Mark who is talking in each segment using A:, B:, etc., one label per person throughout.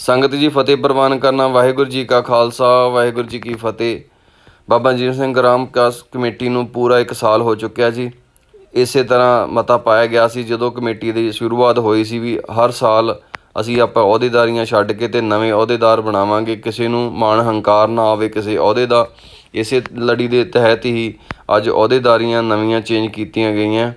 A: ਸੰਗਤ ਜੀ ਫਤਿਹ ਪ੍ਰਵਾਨ ਕਰਨਾ, ਵਾਹਿਗੁਰੂ ਜੀ ਕਾ ਖਾਲਸਾ, ਵਾਹਿਗੁਰੂ ਜੀ ਕੀ ਫਤਿਹ। ਬਾਬਾ ਜੀਵਨ ਸਿੰਘ ਗ੍ਰਾਮ ਕਾਸ ਕਮੇਟੀ ਨੂੰ ਪੂਰਾ 1 ਸਾਲ ਹੋ ਚੁੱਕਿਆ ਜੀ। ਇਸੇ ਤਰ੍ਹਾਂ ਮਤਾ ਪਾਇਆ ਗਿਆ ਸੀ, ਜਦੋਂ ਕਮੇਟੀ ਦੀ ਸ਼ੁਰੂਆਤ ਹੋਈ ਸੀ ਵੀ ਹਰ ਸਾਲ ਅਸੀਂ ਆਪਾਂ ਅਹੁਦੇਦਾਰੀਆਂ ਛੱਡ ਕੇ ਤੇ ਨਵੇਂ ਅਹੁਦੇਦਾਰ ਬਣਾਵਾਂਗੇ। ਕਿਸੇ ਨੂੰ ਮਾਣ ਹੰਕਾਰ ਨਾ ਆਵੇ ਕਿਸੇ ਅਹੁਦੇ ਦਾ। ਇਸੇ ਲੜੀ ਦੇ ਤਹਿਤ ਹੀ ਅੱਜ ਅਹੁਦੇਦਾਰੀਆਂ ਨਵੀਆਂ ਚੇਂਜ ਕੀਤੀਆਂ ਗਈਆਂ।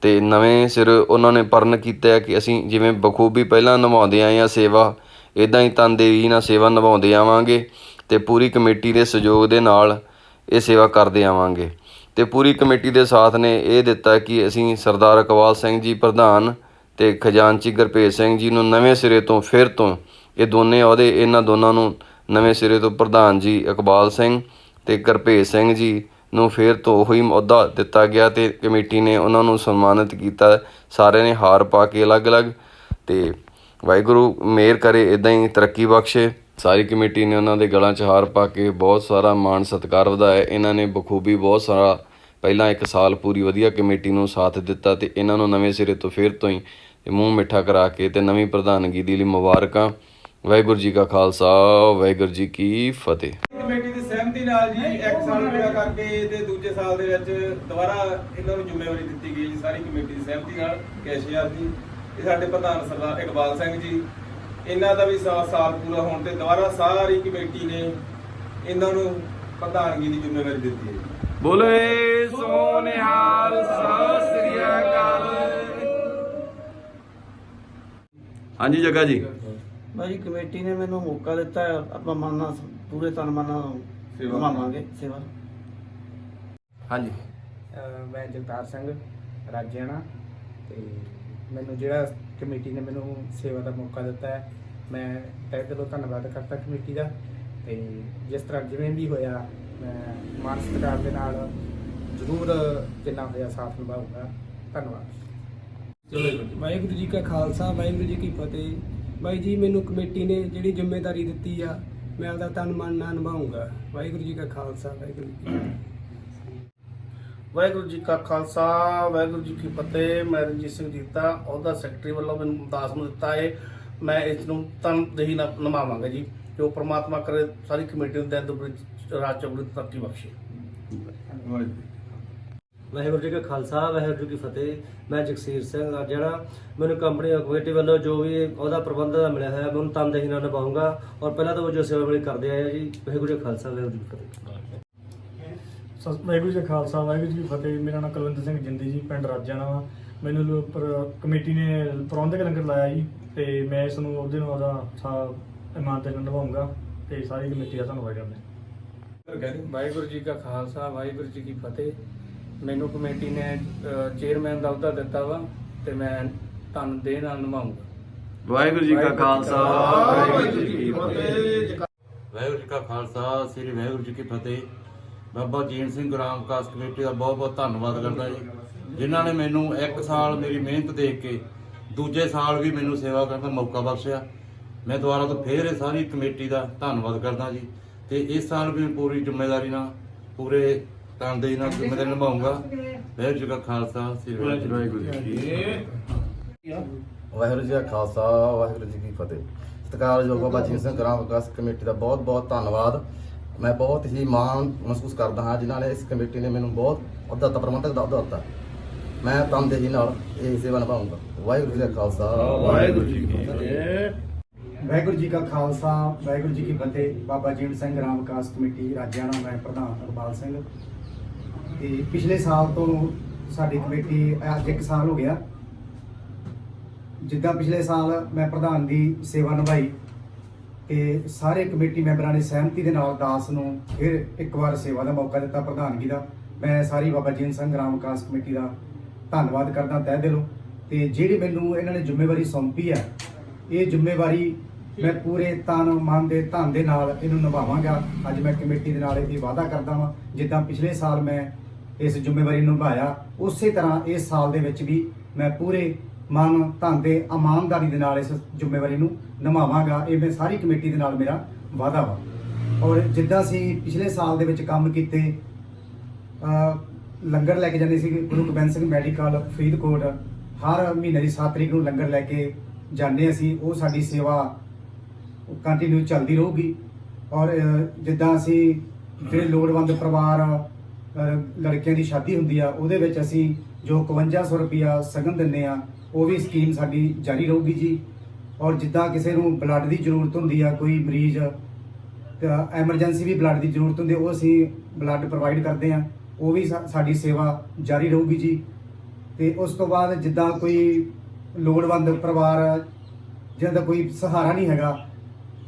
A: ਤੇ ਨਵੇਂ ਸਿਰ ਉਹਨਾਂ ਨੇ ਪਰਨ ਕੀਤਾ ਕਿ ਅਸੀਂ ਜਿਵੇਂ ਬਖੂਬੀ ਪਹਿਲਾਂ ਨਿਭਾਉਂਦੇ ਆਏ ਹਾਂ ਸੇਵਾ ਇੱਦਾਂ ਹੀ ਤਨਦੇਹੀ ਨਾਲ ਸੇਵਾ ਨਿਭਾਉਂਦੇ ਆਵਾਂਗੇ ਅਤੇ ਪੂਰੀ ਕਮੇਟੀ ਦੇ ਸਹਿਯੋਗ ਦੇ ਨਾਲ ਇਹ ਸੇਵਾ ਕਰਦੇ ਆਵਾਂਗੇ। ਅਤੇ ਪੂਰੀ ਕਮੇਟੀ ਦੇ ਸਾਥ ਨੇ ਇਹ ਦਿੱਤਾ ਕਿ ਅਸੀਂ ਸਰਦਾਰ ਇਕਬਾਲ ਸਿੰਘ ਜੀ ਪ੍ਰਧਾਨ ਅਤੇ ਖਜ਼ਾਨਚੀ ਗੁਰਭੇਜ ਸਿੰਘ ਜੀ ਨੂੰ ਨਵੇਂ ਸਿਰੇ ਤੋਂ ਫਿਰ ਤੋਂ ਇਹ ਦੋਨੇ ਅਹੁਦੇ, ਇਹਨਾਂ ਦੋਨਾਂ ਨੂੰ ਨਵੇਂ ਸਿਰੇ ਤੋਂ ਪ੍ਰਧਾਨ ਜੀ ਇਕਬਾਲ ਸਿੰਘ ਅਤੇ ਗੁਰਭੇਜ ਸਿੰਘ ਜੀ ਨੂੰ ਫਿਰ ਤੋਂ ਉਹੀ ਅਹੁਦਾ ਦਿੱਤਾ ਗਿਆ ਅਤੇ ਕਮੇਟੀ ਨੇ ਉਹਨਾਂ ਨੂੰ ਸਨਮਾਨਿਤ ਕੀਤਾ। ਸਾਰਿਆਂ ਨੇ ਹਾਰ ਪਾ ਕੇ ਅਲੱਗ-ਅਲੱਗ ਅਤੇ ਵਾਹਿਗੁਰੂ ਮਿਹਰ ਕਰੇ ਇਦਾਂ ਹੀ ਤਰੱਕੀ ਬਖਸ਼ੇ। ਸਾਰੀ ਕਮੇਟੀ ਨੇ ਉਹਨਾਂ ਦੇ ਗਲਾਂ 'ਚ ਹਾਰ ਪਾ ਕੇ ਬਹੁਤ ਸਾਰਾ ਮਾਣ ਸਤਿਕਾਰ ਵਧਾਇਆ। ਇਹਨਾਂ ਨੇ ਬਖੂਬੀ ਬਹੁਤ ਸਾਰਾ, ਪਹਿਲਾਂ ਇੱਕ ਸਾਲ ਪੂਰੀ ਵਧੀਆ ਕਮੇਟੀ ਨੂੰ ਸਾਥ ਦਿੱਤਾ ਤੇ ਇਹਨਾਂ ਨੂੰ ਨਵੇਂ ਸਿਰੇ ਤੋਂ ਫਿਰ ਤੋਂ ਹੀ ਮੂੰਹ ਮਿੱਠਾ ਕਰਾ ਕੇ ਤੇ ਨਵੀਂ ਪ੍ਰਧਾਨਗੀ ਦੇ ਲਈ ਮੁਬਾਰਕਾਂ। ਵਾਹਿਗੁਰੂ ਜੀ ਕਾ ਖਾਲਸਾ, ਵਾਹਿਗੁਰੂ ਜੀ ਕੀ ਫਤਿਹ।
B: ਕਮੇਟੀ ਦੀ ਸਹਿਮਤੀ ਨਾਲ ਜੀ ਇੱਕ ਸਾਲ ਪੂਰਾ ਕਰਕੇ ਤੇ ਦੂਜੇ ਸਾਲ ਦੇ ਵਿੱਚ ਦੁਬਾਰਾ ਇਹਨਾਂ ਨੂੰ ਜ਼ਿੰਮੇਵਾਰੀ ਦਿੱਤੀ ਗਈ ਜੀ ਸਾਰੀ ਕਮੇਟੀ ਦੀ ਸਹਿਮਤੀ ਨਾਲ, ਕੈਸ਼ੀਆਰ ਜੀ ਇਹ ਸਾਡੇ ਪ੍ਰਧਾਨ ਸਰਦਾਰ ਇਕਬਾਲ ਸਿੰਘ ਜੀ ਇਹਨਾਂ ਦਾ ਵੀ ਸਾਲ ਪੂਰਾ ਹੋਣ ਤੇ ਦੁਬਾਰਾ ਸਾਰੀ ਕਮੇਟੀ ਨੇ ਇਹਨਾਂ ਨੂੰ ਪ੍ਰਧਾਨਗੀ ਦੀ ਜ਼ਿੰਮੇਵਾਰੀ ਦਿੱਤੀ ਹੈ
A: ਬੋਲੇ ਸੋ ਨਿਹਾਲ ਸਤਿ ਸ੍ਰੀ ਅਕਾਲ। ਹਾਂਜੀ ਜਗਾ ਜੀ।
C: ਭਾਜੀ ਕਮੇਟੀ ਨੇ ਮੈਨੂੰ ਮੌਕਾ ਦਿੱਤਾ ਹੈ, ਆਪਾਂ ਮਨ ਨਾਲ ਪੂਰੇ ਤਨ ਮਨ ਨਾਲ
B: ਸੇਵਾ।
C: ਸੇਵਾ।
A: ਹਾਂਜੀ।
D: ਮੈਂ ਜਗਤਾਰ ਸਿੰਘ ਰਾਜਿਆਣਾ ਤੇ ਮੈਨੂੰ ਜਿਹੜਾ ਕਮੇਟੀ ਨੇ ਮੈਨੂੰ ਸੇਵਾ ਦਾ ਮੌਕਾ ਦਿੱਤਾ ਹੈ ਮੈਂ ਤਹਿ ਦਿਲੋਂ ਧੰਨਵਾਦ ਕਰਦਾ ਕਮੇਟੀ ਦਾ ਤੇ ਜਿਸ ਤਰ੍ਹਾਂ ਜਿਵੇਂ ਵੀ ਹੋਇਆ ਮੈਂ ਮਾਨ ਸਤਿਕਾਰ ਦੇ ਨਾਲ ਜ਼ਰੂਰ ਜਿੰਨਾ ਹੋਇਆ ਸਾਥ ਨਿਭਾਊਂਗਾ। ਧੰਨਵਾਦ।
E: ਵਾਹਿਗੁਰੂ ਜੀ ਕਾ ਖਾਲਸਾ ਵਾਹਿਗੁਰੂ ਜੀ ਕੀ ਫਤਿਹ। ਬਾਈ ਜੀ ਮੈਨੂੰ ਕਮੇਟੀ ਨੇ ਜਿਹੜੀ ਜ਼ਿੰਮੇਵਾਰੀ ਦਿੱਤੀ ਆ ਮੈਂ ਆਪਦਾ ਤਨ ਮਨ ਨਾਲ ਨਿਭਾਉਂਗਾ ਵਾਹਿਗੁਰੂ ਜੀ ਕਾ ਖਾਲਸਾ ਵਾਹਿਗੁਰੂ ਜੀ ਕੀ ਫਤਿਹ।
F: ਵਾਹਿਗੁਰੂ ਜੀ ਕਾ ਖਾਲਸਾ, ਵਾਹਿਗੁਰੂ ਜੀ ਕੀ ਫਤਿਹ। ਮੈਂ ਰਣਜੀਤ ਸਿੰਘ ਜੀਤਾ, ਅਹੁਦਾ ਸੈਕਟਰੀ ਵੱਲੋਂ ਮੈਨੂੰ ਮੁਮਤਾਜ਼ ਨੂੰ ਦਿੱਤਾ ਹੈ। ਮੈਂ ਇਸ ਨੂੰ ਤਨਦੇਹੀ ਨਾਲ ਨਿਭਾਵਾਂਗਾ ਜੀ, ਜੋ ਪ੍ਰਮਾਤਮਾ ਕਰੇ ਸਾਰੀ ਕਮੇਟੀ ਨੂੰ ਦਿਨ ਦੁਗਣੀ ਰਾਤ ਚੌਗੁਣੀ ਤਰੱਕੀ ਬਖਸ਼ੇ।
G: ਵਾਹਿਗੁਰੂ ਜੀ ਕਾ ਖਾਲਸਾ, ਵਾਹਿਗੁਰੂ ਜੀ ਕੀ ਫਤਿਹ। ਮੈਂ ਜਗਸੀਰ ਸਿੰਘ ਆ, ਜਿਹੜਾ ਮੈਨੂੰ ਕੰਪਨੀ ਕਮੇਟੀ ਵੱਲੋਂ ਜੋ ਵੀ ਉਹਦਾ ਪ੍ਰਬੰਧ ਦਾ ਮਿਲਿਆ ਹੋਇਆ, ਮੈਂ ਉਹਨੂੰ ਤਨਦੇਹੀ ਨਾਲ ਨਿਭਾਉਂਗਾ ਔਰ ਪਹਿਲਾਂ ਤਾਂ ਉਹ ਜੋ ਸੇਵਾ ਮਿਲੀ ਕਰਦੇ ਆਏ ਆ ਜੀ, ਵਾਹਿਗੁਰੂ ਜੀ ਕਾ ਖਾਲਸਾ, ਵਾਹਿਗੁਰੂ ਜੀ ਕੀ ਫਤਿਹ।
H: ਸਤਿ- ਵਾਹਿਗੁਰੂ ਜੀ ਕਾ ਖਾਲਸਾ ਵਾਹਿਗੁਰੂ ਜੀ ਕੀ ਫਤਿਹ ਮੇਰਾ ਨਾਮ ਕੁਲਵਿੰਦਰ ਸਿੰਘ ਜਿੰਦੀ ਜੀ ਪਿੰਡ ਰਾਜਾਣਾ ਵਾ ਮੈਨੂੰ ਲੋ- ਪਰ- ਕਮੇਟੀ ਨੇ ਪ੍ਰਬੰਧਕ ਲੰਗਰ ਲਾਇਆ ਜੀ ਤੇ ਮੈਂ ਇਸ ਨੂੰ ਉਹਦੇ ਨੂੰ ਉਹਦਾ ਸਾ ਇਮਾਨਤ ਨਾਲ ਨਿਭਾਉਂਗਾ ਤੇ ਸਾਰੀ ਕਮੇਟੀ ਦਾ ਧੰਨਵਾਦ ਕਰਦਾ
D: ਵਾਹਿਗੁਰੂ ਜੀ ਕਾ ਖਾਲਸਾ ਵਾਹਿਗੁਰੂ ਜੀ ਕੀ ਫਤਿਹ ਮੈਨੂੰ ਕਮੇਟੀ ਨੇ ਚੇਅਰਮੈਨ ਦਾ ਅਹੁਦਾ ਦਿੱਤਾ ਵਾ ਤੇ ਮੈਂ ਧੰਨ ਦੇ ਨਾਲ ਨਿਭਾਉਂਗਾ
A: ਵਾਹਿਗੁਰੂ ਜੀ ਕਾ ਖਾਲਸਾ
B: ਵਾਹਿਗੁਰੂ ਜੀ ਕੀ ਫਤਿਹ
I: ਵਾਹਿਗੁਰੂ ਜੀ ਕਾ ਖਾਲਸਾ ਸ੍ਰੀ ਵਾਹਿਗੁਰੂ ਜੀ ਕੀ ਫਤਿਹ ਬਾਬਾ ਜੀਨ ਸਿੰਘ ਗ੍ਰਾਮ ਵਿਕਾਸ ਕਮੇਟੀ ਦਾ ਬਹੁਤ ਬਹੁਤ ਧੰਨਵਾਦ ਕਰਦਾ ਜੀ। ਜਿਨ੍ਹਾਂ ਨੇ ਮੈਨੂੰ ਇੱਕ ਸਾਲ ਮੇਰੀ ਮਿਹਨਤ ਦੇਖ ਕੇ ਦੂਜੇ ਸਾਲ ਵੀ ਮੈਨੂੰ ਸੇਵਾ ਕਰਨ ਦਾ ਮੌਕਾ ਬਖਸ਼ਿਆ। ਮੈਂ ਦੁਬਾਰਾ ਤੋਂ ਫੇਰ ਇਹ ਸਾਰੀ ਕਮੇਟੀ ਦਾ ਧੰਨਵਾਦ ਕਰਦਾ ਜੀ। ਤੇ ਇਸ ਸਾਲ ਵੀ ਪੂਰੀ ਜ਼ਿੰਮੇਵਾਰੀ ਨਾਲ ਪੂਰੇ ਤਨਦੇਹੀ ਨਾਲ ਜ਼ਿੰਮੇਵਾਰੀ ਨਿਭਾਉਂਗਾ ਵਾਹਿਗੁਰੂ ਜੀ ਕਾ ਖਾਲਸਾ ਸ੍ਰੀ ਵਾਹਿਗੁਰੂ ਜੀ ਕੀ ਫਤਿਹ।
J: ਵਾਹਿਗੁਰੂ ਜੀ ਕਾ ਖਾਲਸਾ ਵਾਹਿਗੁਰੂ ਜੀ ਕੀ ਫਤਿਹ। ਸਤਿਕਾਰਯੋਗ ਬਾਬਾ ਜੀਵਨ ਸਿੰਘ ਗ੍ਰਾਮ ਵਿਕਾਸ ਕਮੇਟੀ ਦਾ ਬਹੁਤ ਬਹੁਤ ਧੰਨਵਾਦ। ਮੈਂ ਬਹੁਤ ਹੀ ਮਾਣ ਮਹਿਸੂਸ ਕਰਦਾ ਹਾਂ ਜਿਨ੍ਹਾਂ ਨੇ ਇਸ ਕਮੇਟੀ ਨੇ ਮੈਨੂੰ ਬਹੁਤ ਅਹੁਦਾ ਦਿੱਤਾ ਪ੍ਰਬੰਧਕ ਦਾ ਅਹੁਦਾ ਦਿੱਤਾ। ਮੈਂ ਤਨਦੇਹੀ ਨਾਲ ਇਹ ਸੇਵਾ ਨਿਭਾਉਂਗਾ ਵਾਹਿਗੁਰੂ ਜੀ ਕਾ ਖਾਲਸਾ। ਵਾਹਿਗੁਰੂ ਜੀ ਕੀ ਫਤਿਹ।
K: ਵਾਹਿਗੁਰੂ ਜੀ ਕਾ ਖਾਲਸਾ ਵਾਹਿਗੁਰੂ ਜੀ ਕੀ ਫਤਿਹ। ਬਾਬਾ ਜੀਵਨ ਸਿੰਘ ਗ੍ਰਾਮ ਵਿਕਾਸ ਕਮੇਟੀ ਰਾਜਿਆਣਾ ਮੈਂ ਪ੍ਰਧਾਨ ਇਕਬਾਲ ਸਿੰਘ। ਤੇ ਪਿਛਲੇ ਸਾਲ ਤੋਂ ਸਾਡੀ ਕਮੇਟੀ ਅੱਜ ਇੱਕ ਸਾਲ ਹੋ ਗਿਆ। ਜਿੱਦਾਂ ਪਿਛਲੇ ਸਾਲ ਮੈਂ ਪ੍ਰਧਾਨ ਦੀ ਸੇਵਾ ਨਿਭਾਈ ਤੇ ਸਾਰੇ ਕਮੇਟੀ ਮੈਂਬਰਾਂ ਨੇ ਸਹਿਮਤੀ ਦੇ ਨਾਲ ਦਾਸ ਨੂੰ ਫਿਰ ਇੱਕ ਵਾਰ ਸੇਵਾ ਦਾ ਮੌਕਾ ਦਿੱਤਾ ਪ੍ਰਧਾਨਗੀ ਦਾ। ਮੈਂ ਸਾਰੀ ਬਾਬਾ ਜੀਨ ਸਿੰਘ ਗ੍ਰਾਮ ਵਿਕਾਸ ਕਮੇਟੀ ਦਾ ਧੰਨਵਾਦ ਕਰਦਾ, ਤਹਿ ਦਿਲੋਂ। ਤੇ ਜਿਹੜੀ ਮੈਨੂੰ ਇਹਨਾਂ ਨੇ ਜ਼ਿੰਮੇਵਾਰੀ ਸੌਂਪੀ ਹੈ, ਇਹ ਜ਼ਿੰਮੇਵਾਰੀ ਮੈਂ ਪੂਰੇ ਤਨ, ਮਨ ਦੇ ਧਨ ਦੇ ਨਾਲ ਇਹਨੂੰ ਨਿਭਾਵਾਂਗਾ। ਅੱਜ ਮੈਂ ਕਮੇਟੀ ਦੇ ਨਾਲ ਇਹ ਵਾਅਦਾ ਕਰਦਾ ਹਾਂ ਜਿੱਦਾਂ ਪਿਛਲੇ ਸਾਲ ਮੈਂ ਇਸ ਜ਼ਿੰਮੇਵਾਰੀ ਨੂੰ ਨਿਭਾਇਆ, ਉਸੇ ਤਰ੍ਹਾਂ ਇਸ ਸਾਲ ਦੇ ਵਿੱਚ ਵੀ ਮੈਂ ਪੂਰੇ ਮਨ, ਧਨ ਦੇ ਇਮਾਨਦਾਰੀ ਦੇ ਨਾਲ ਇਸ ਜ਼ਿੰਮੇਵਾਰੀ ਨੂੰ ਨਿਭਾਵਾਂਗਾ। ਇਹ ਮੈਂ ਸਾਰੀ ਕਮੇਟੀ ਦੇ ਨਾਲ ਮੇਰਾ ਵਾਅਦਾ ਵਾ। ਔਰ ਜਿੱਦਾਂ ਅਸੀਂ ਪਿਛਲੇ ਸਾਲ ਦੇ ਵਿੱਚ ਕੰਮ ਕੀਤੇ ਲੰਗਰ ਲੈ ਕੇ ਜਾਂਦੇ ਸੀ ਗੁਰੂ ਗੋਬਿੰਦ ਸਿੰਘ ਮੈਡੀਕਲ, ਫਰੀਦਕੋਟ। ਹਰ ਮਹੀਨੇ ਦੀ 7 ਤਰੀਕ ਨੂੰ ਲੰਗਰ ਲੈ ਕੇ ਜਾਂਦੇ ਅਸੀਂ। ਉਹ ਸਾਡੀ ਸੇਵਾ ਕੰਟੀਨਿਊ ਚੱਲਦੀ ਰਹੂਗੀ। ਔਰ ਜਿੱਦਾਂ ਅਸੀਂ ਜਿਹੜੇ ਲੋੜਵੰਦ ਪਰਿਵਾਰ ਲੜਕੀਆਂ ਦੀ ਸ਼ਾਦੀ ਹੁੰਦੀ ਆ, ਉਹਦੇ ਵਿੱਚ ਅਸੀਂ ਜੋ 5100 ਰੁਪਿਆ ਸਗਨ ਦਿੰਨੇ ਆ, ਉਹ ਵੀ ਸਕੀਮ ਸਾਡੀ ਜਾਰੀ ਰਹੂਗੀ ਜੀ। ਔਰ ਜਿੱਦਾਂ ਕਿਸੇ ਨੂੰ ਬਲੱਡ ਦੀ ਜ਼ਰੂਰਤ ਹੁੰਦੀ ਆ, ਕੋਈ ਮਰੀਜ਼ ਐਮਰਜੈਂਸੀ ਵੀ ਬਲੱਡ ਦੀ ਜ਼ਰੂਰਤ ਹੁੰਦੀ, ਉਹ ਅਸੀਂ ਬਲੱਡ ਪ੍ਰੋਵਾਈਡ ਕਰਦੇ ਆ, ਉਹ ਵੀ ਸਾਡੀ ਸੇਵਾ ਜਾਰੀ ਰਹੂਗੀ ਜੀ। ਤੇ ਉਸ ਤੋਂ ਬਾਅਦ ਜਿੱਦਾਂ ਕੋਈ ਲੋੜਵੰਦ ਪਰਿਵਾਰ ਜਿਹਨਾਂ ਦਾ ਕੋਈ ਸਹਾਰਾ ਨਹੀਂ ਹੈਗਾ,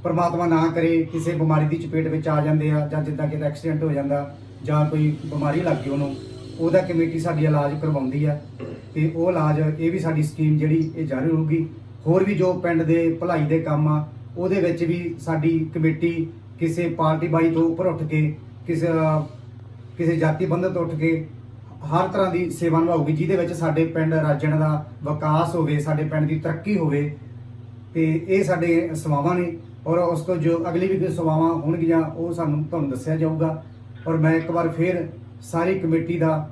K: ਪਰਮਾਤਮਾ ਨਾ ਕਰੇ, ਕਿਸੇ ਬਿਮਾਰੀ ਦੀ ਚਪੇਟ ਵਿੱਚ ਆ ਜਾਂਦੇ ਆ ਜਾਂ ਜਿੱਦਾਂ ਕਿ ਐਕਸੀਡੈਂਟ ਹੋ ਜਾਂਦਾ ਜਾਂ ਕੋਈ ਬਿਮਾਰੀ ਲੱਗ ਗਈ ਉਹਨੂੰ, ਉਹਦਾ ਕਮੇਟੀ ਸਾਡੀ ਇਲਾਜ ਕਰਵਾਉਂਦੀ ਆ ਤੇ ਉਹ ਇਲਾਜ, ਇਹ ਵੀ ਸਾਡੀ ਸਕੀਮ ਜਿਹੜੀ ਇਹ ਜਾਰੀ ਰਹੂਗੀ। ਹੋਰ ਵੀ ਜੋ ਪਿੰਡ ਦੇ ਭਲਾਈ ਦੇ ਕੰਮ ਆ, ਉਹਦੇ ਵਿੱਚ ਵੀ ਸਾਡੀ ਕਮੇਟੀ ਕਿਸੇ ਪਾਰਟੀ ਬਾਈ ਤੋਂ ਉੱਪਰ ਉੱਠ ਕੇ, ਕਿਸੇ ਕਿਸੇ ਜਾਤੀ ਬੰਧਨ ਤੋਂ ਉੱਠ ਕੇ ਹਰ ਤਰ੍ਹਾਂ ਦੀ ਸੇਵਾ ਨਿਭਾਊਗੀ, ਜਿਹਦੇ ਵਿੱਚ ਸਾਡੇ ਪਿੰਡ ਰਾਜਣ ਦਾ ਵਿਕਾਸ ਹੋਵੇ, ਸਾਡੇ ਪਿੰਡ ਦੀ ਤਰੱਕੀ ਹੋਵੇ, ਤੇ ਇਹ ਸਾਡੇ ਸੇਵਾਵਾਂ ਨੇ। ਔਰ ਉਸ ਤੋਂ ਜੋ ਅਗਲੀ ਵੀ ਕੋਈ ਸੇਵਾਵਾਂ ਹੋਣਗੀਆਂ, ਉਹ ਸਾਨੂੰ ਤੁਹਾਨੂੰ ਦੱਸਿਆ ਜਾਊਗਾ। ਔਰ ਮੈਂ ਇੱਕ ਵਾਰ ਫਿਰ ਸਾਰੀ ਕਮੇਟੀ ਦਾ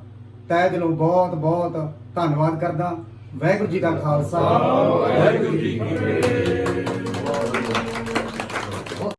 K: ਤਹਿ ਦਿਲੋਂ ਬਹੁਤ ਬਹੁਤ ਧੰਨਵਾਦ ਕਰਦਾ। ਵਾਹਿਗੁਰੂ ਜੀ ਦਾ ਖਾਲਸਾ।
B: ਵਾਹਿਗੁਰੂ ਜੀ ਕੀ ਫਤਿਹ।